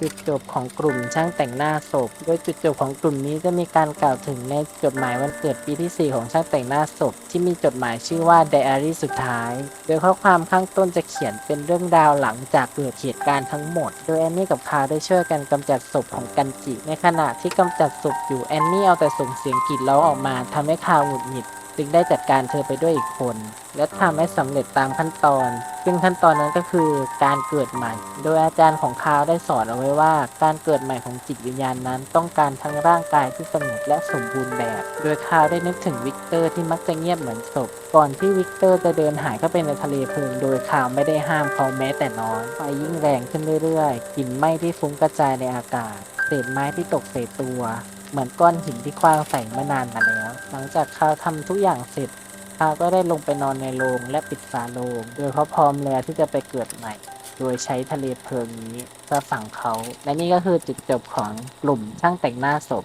จุดจบของกลุ่มช่างแต่งหน้าศพ โดยจุดจบของกลุ่มนี้จะมีการกล่าวถึงในจดหมายวันเกิดปีที่ 4 ของช่างแต่งหน้าศพ ที่มีจดหมายชื่อว่าไดอารี่สุดท้าย โดยข้อความข้างต้นจะเขียนเป็นเรื่องราวหลังจากเกิดเหตุการณ์ทั้งหมด โดยแอนนี่กับคาได้ช่วยกันกำจัดศพของกันจิ ในขณะที่กำจัดศพอยู่แอนนี่เอาแต่ส่งเสียงกรีดร้องออกมาทำให้คาหงุดหงิด จึงได้จัดการเธอไปด้วยอีกคน และทำให้สำเร็จตามขั้นตอน ซึ่งขั้นตอนนั้นก็คือการเกิดใหม่ โดยอาจารย์ของคาวได้สอนเอาไว้ว่า การเกิดใหม่ของจิตวิญญาณนั้น ต้องการทั้งร่างกายที่สงบและสมบูรณ์แบบ โดยคาวได้นึกถึงวิกเตอร์ที่มักจะเงียบเหมือนศพก่อนที่วิกเตอร์จะเดินหายเข้าไปในทะเลเพลิง โดยคาวไม่ได้ห้ามเขาแม้แต่น้อยไฟยิ่งแรงขึ้นเรื่อยๆกลิ่นไหม้ที่ฟุ้งกระจายในอากาศเศษไม้ที่ตกใส่ตัว เหมือนก้อนหินที่คว้างใส่เมื่อนานมาแล้ว หลังจากคาวทำทุกอย่างเสร็จคาก็ได้ลงไปนอนในโรงและปิดฝาโรงโดยเขาพร้อมแล้วที่จะไปเกิดใหม่ โดยใช้ทะเลเพลิงนี้จะฝังเขา และนี่ก็คือจุดจบของกลุ่มช่างแต่งหน้าศพ